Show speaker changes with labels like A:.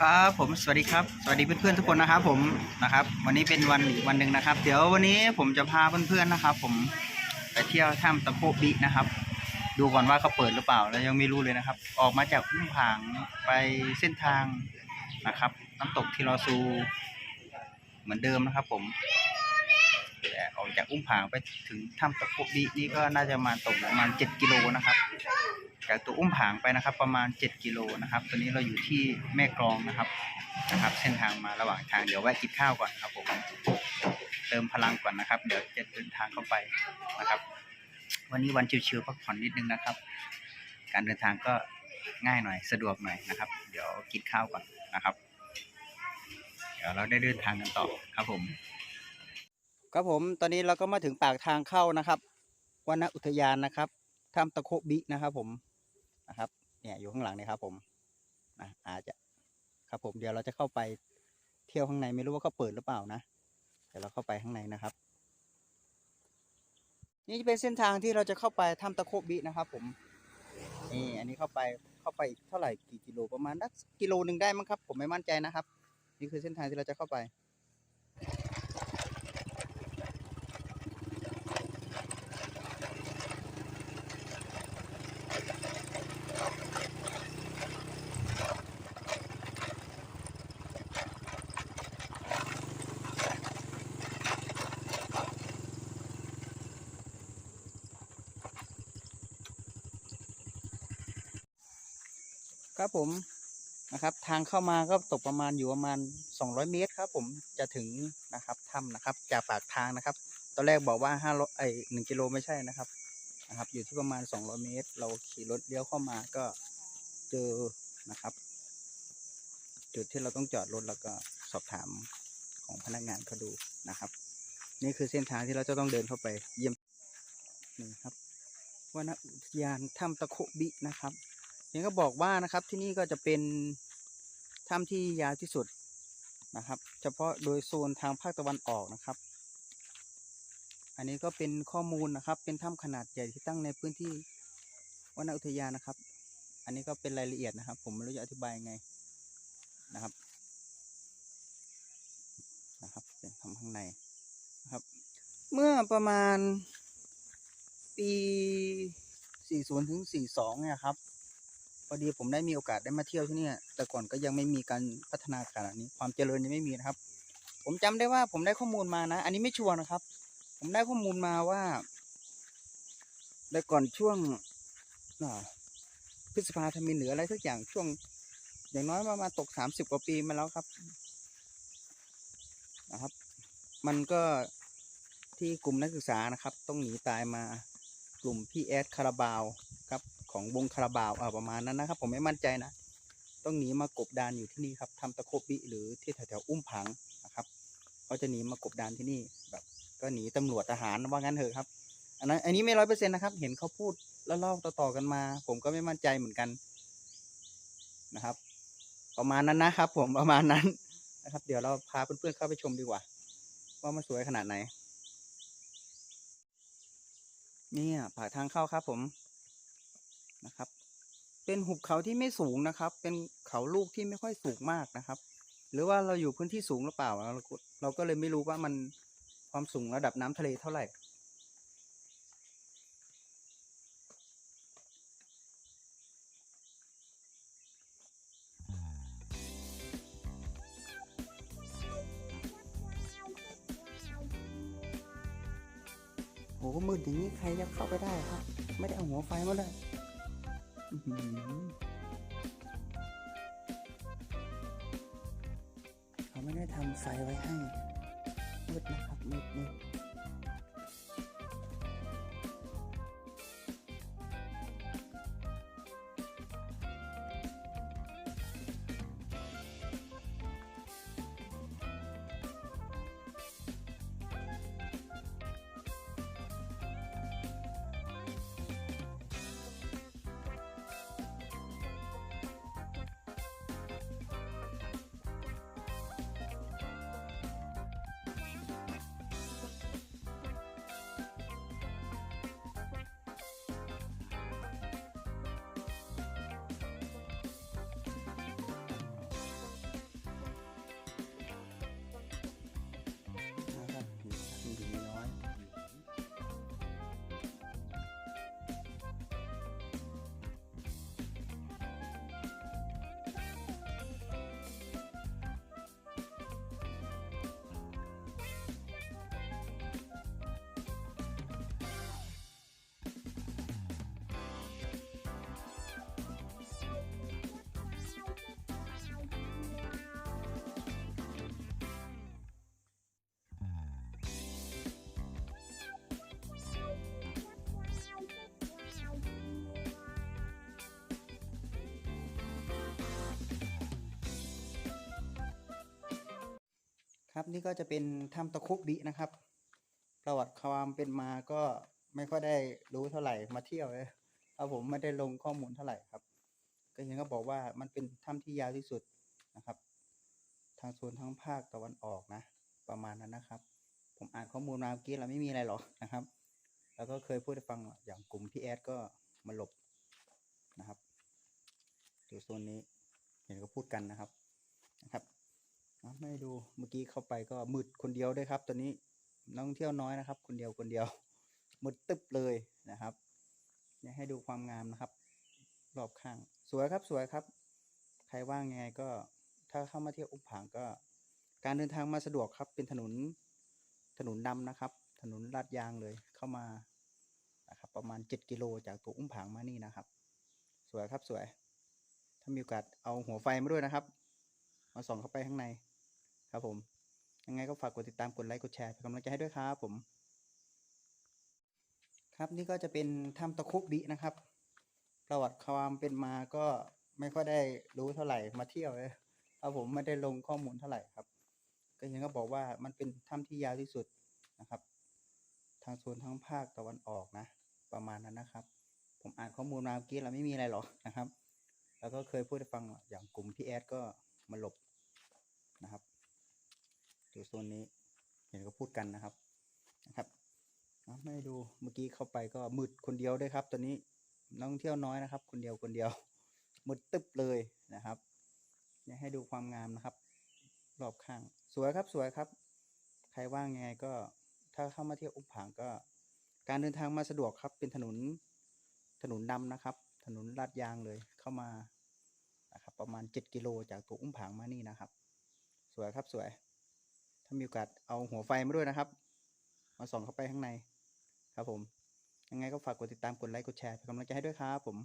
A: ครับผมสวัสดีครับสวัสดีเพื่อนๆทุกคนนะครับ ผมนะครับ วันนี้เป็นวันอีกวันหนึ่งนะครับ เดี๋ยววันนี้ผมจะพาเพื่อนๆนะครับ ผมไปเที่ยวถ้ำตะโพบินะครับ ดูก่อนว่าเขาเปิดหรือเปล่าแล้วยังไม่รู้เลยนะครับ ออกมาจากอุ้มผางไปเส้นทางนะครับ น้ำตกทีรอซู เหมือนเดิมนะครับ ผมแต่ออกจากอุ้มผางไปถึงถ้ำตะโพบินี่ก็น่าจะมาตกประมาณ7กิโลนะครับ จากตัวอุ้มผางไปนะครับ ประมาณ 7กิโลนะครับตอนนี้เราอยู่ที่แม่กลองนะครับนะครับ เส้นทางมาระหว่างทางเดี๋ยวแวะกินข้าวก่อนครับผมเติมพลังก่อนนะครับ เดี๋ยวจะเดินทางเข้าไปนะครับ วันนี้วันชิวๆพักผ่อนนิดนึงนะครับ การเดินทางก็ง่ายหน่อยสะดวกหน่อยนะครับ เดี๋ยวกินข้าวก่อนนะครับ เดี๋ยวเราได้เดินทางกันต่อครับผมครับผมตอนนี้เราก็มาถึงปากทางเข้านะครับวนอุทยานนะครับถ้ำตะโคบินะครับผม นะครับ เนี่ยอยู่ข้างหลังเนี่ยครับ ผมนะอาจจะครับผมเดี๋ยวเราจะเข้าไปเที่ยวข้างในไม่รู้ว่าเขาเปิดหรือเปล่านะเดี๋ยวเราเข้าไปข้างในนะครับ นี่จะเป็นเส้นทางที่เราจะเข้าไปถ้ำตะโคบินะครับ ผมนี่อันนี้เข้าไปเข้าไปอีกเท่าไหร่กี่กิโลประมาณนักกิโลหนึ่งได้มั้งครับ ผมไม่มั่นใจนะครับ นี่คือเส้นทางที่เราจะเข้าไป ครับผมนะครับ ทางเข้ามาก็ตกประมาณอยู่ประมาณ 200 เมตรครับ ผมจะถึงนะครับถ้ำนะครับ จากปากทางนะครับ ตอนแรกบอกว่า5โลไอ้หนึ่งกิโลไม่ใช่นะครับนะครับ อยู่ที่ประมาณ 200 เมตร เราขี่รถเลี้ยวเข้ามาก็เจอนะครับ จุดที่เราต้องจอดรถแล้วก็สอบถามของพนักงานเขาดูนะครับ นี่คือเส้นทางที่เราจะต้องเดินเข้าไปเยี่ยมนี่ครับวนอุทยานถ้ำตะโคบินะครับ เห็นก็บอกว่านะครับที่นี่ก็จะเป็นถ้ำที่ยาวที่สุดนะครับ เฉพาะโดยโซนทางภาคตะวันออกนะครับ อันนี้ก็เป็นข้อมูลนะครับ เป็นถ้ำขนาดใหญ่ที่ตั้งในพื้นที่วนอุทยานนะครับ อันนี้ก็เป็นรายละเอียดนะครับ ผมไม่รู้จะอธิบายยังไงนะครับนะครับเป็นถ้ำข้างในนะครับ เมื่อประมาณปี 40ถึง42เนี่ยครับ อดีผมได้มีโอกาสได้มาเที่ยวที่นี่แต่ก่อนก็ยังไม่มีการพัฒนาขนาดนี้ ความเจริญยังไม่มีนะครับ ผมจำได้ว่าผมได้ข้อมูลมานะ อันนี้ไม่ชัวร์นะครับ ผมได้ข้อมูลมาว่าแต่ก่อนช่วงพฤษภาธมินหรืออะไรสักอย่างช่วง อย่างน้อยประมาณตกสามสิบกว่าปีมาแล้วครับนะครับ มันก็ที่กลุ่มนักศึกษานะครับ ต้องหนีตายมากลุ่มพี่แอดคาราบาวครับ ของวงคาราบาวประมาณนั้นนะครับ ผมไม่มั่นใจนะ ต้องหนีมากบดานอยู่ที่นี่ครับทำตะโคบิหรือที่แถวๆอุ้มผังนะครับเขาจะหนีมากบดานที่นี่แบบ ก็หนีตำรวจทหารว่างั้นเถอะครับ อันนั้นอันนี้ไม่ร้อยเปอร์เซ็นต์นะครับ เห็นเขาพูดแล้วเล่าต่อๆกันมา ผมก็ไม่มั่นใจเหมือนกันนะครับ ประมาณนั้นนะครับ ผมประมาณนั้นนะครับ เดี๋ยวเราพาเพื่อนๆเข้าไปชมดีกว่า ว่ามันสวยขนาดไหนเนี่ยปากทางเข้าครับผม นะครับ เป็นหุบเขาที่ไม่สูงนะครับ เป็นเขาลูกที่ไม่ค่อยสูงมากนะครับ หรือว่าเราอยู่พื้นที่สูงหรือเปล่า เราก็เราก็เลยไม่รู้ว่ามันความสูงระดับน้ำทะเลเท่าไหร่โหมืดอย่างนี้ใครจะเข้าไปได้ครับ ไม่ได้เอาหัวไฟมาเลย เขาไม่ได้ทำไฟไว้ให้มืดนะครับมืดมืด ครับนี่ก็จะเป็นถ้ำตะคุบบินะครับ ประวัติความเป็นมาก็ไม่ค่อยได้รู้เท่าไหร่มาเที่ยวเลยครับผมไม่ได้ลงข้อมูลเท่าไหร่ครับ ก็เห็นก็บอกว่ามันเป็นถ้ำที่ยาวที่สุดนะครับ ทางโซนทั้งภาคตะวันออกนะ ประมาณนั้นนะครับ ผมอ่านข้อมูลมาเมื่อกี้เราไม่มีอะไรหรอกนะครับ แล้วก็เคยพูดให้ฟังอย่างกลุ่มพี่แอดก็มาหลบนะครับอยู่โซนนี้เห็นก็พูดกันนะครับนะครับ อะไม่ดูเมื่อกี้เข้าไปก็มืดคนเดียวด้วยครับ ตอนนี้นักท่องเที่ยวน้อยนะครับ คนเดียวคนเดียวมืดตึ๊บเลยนะครับเนี่ยให้ดูความงามนะครับ รอบข้าง สวยครับสวยครับ ใครว่างยังไงก็ถ้าเข้ามาเที่ยวอุ้มผางก็ การเดินทางมาสะดวกครับ เป็นถนนถนนดำนะครับ ถนนลาดยางเลยเข้ามานะครับ ประมาณเจ็ดกิโลจากตัวอุ้มผางมานี่นะครับ สวยครับสวย ถ้ามีโอกาสเอาหัวไฟมาด้วยนะครับ มาส่องเข้าไปข้างใน ครับผม ยังไงก็ฝากกดติดตามกดไลค์กดแชร์เป็นกำลังใจให้ด้วยครับผม ครับนี่ก็จะเป็นถ้ำตะคุบบินะครับ ประวัติความเป็นมาก็ไม่ค่อยได้รู้เท่าไหร่มาเที่ยวเลยครับผมไม่ได้ลงข้อมูลเท่าไหร่ครับ ก็เห็นก็บอกว่ามันเป็นถ้ำที่ยาวที่สุดนะครับ ทางโซนทั้งภาคตะวันออกนะ ประมาณนั้นนะครับ ผมอ่านข้อมูลมาเมื่อกี้เราไม่มีอะไรหรอกนะครับ แล้วก็เคยพูดให้ฟังอย่างกลุ่มพี่แอดก็มาหลบนะครับ อยู่โซนนี้ เห็นก็พูดกันนะครับนะครับไม่ดูเมื่อกี้เข้าไปก็มืดคนเดียวด้วยครับ ตอนนี้นักท่องเที่ยวน้อยนะครับ คนเดียวคนเดียวมืดตึ๊บเลยนะครับเนี่ยให้ดูความงามนะครับ รอบข้าง สวยครับสวยครับ ใครว่างยังไงก็ถ้าเข้ามาเที่ยวอุ้มผางก็ การเดินทางมาสะดวกครับ เป็นถนนถนนดำนะครับ ถนนลาดยางเลยเข้ามานะครับ ประมาณเจ็ดกิโลจากตัวอุ้มผางมานี่นะครับ สวยครับสวย มีโอกาสเอาหัวไฟมาด้วยนะครับ มาส่องเข้าไปข้างในครับผม ยังไงก็ฝากกดติดตามกดไลค์กดแชร์เป็นกำลังใจให้ด้วยครับผม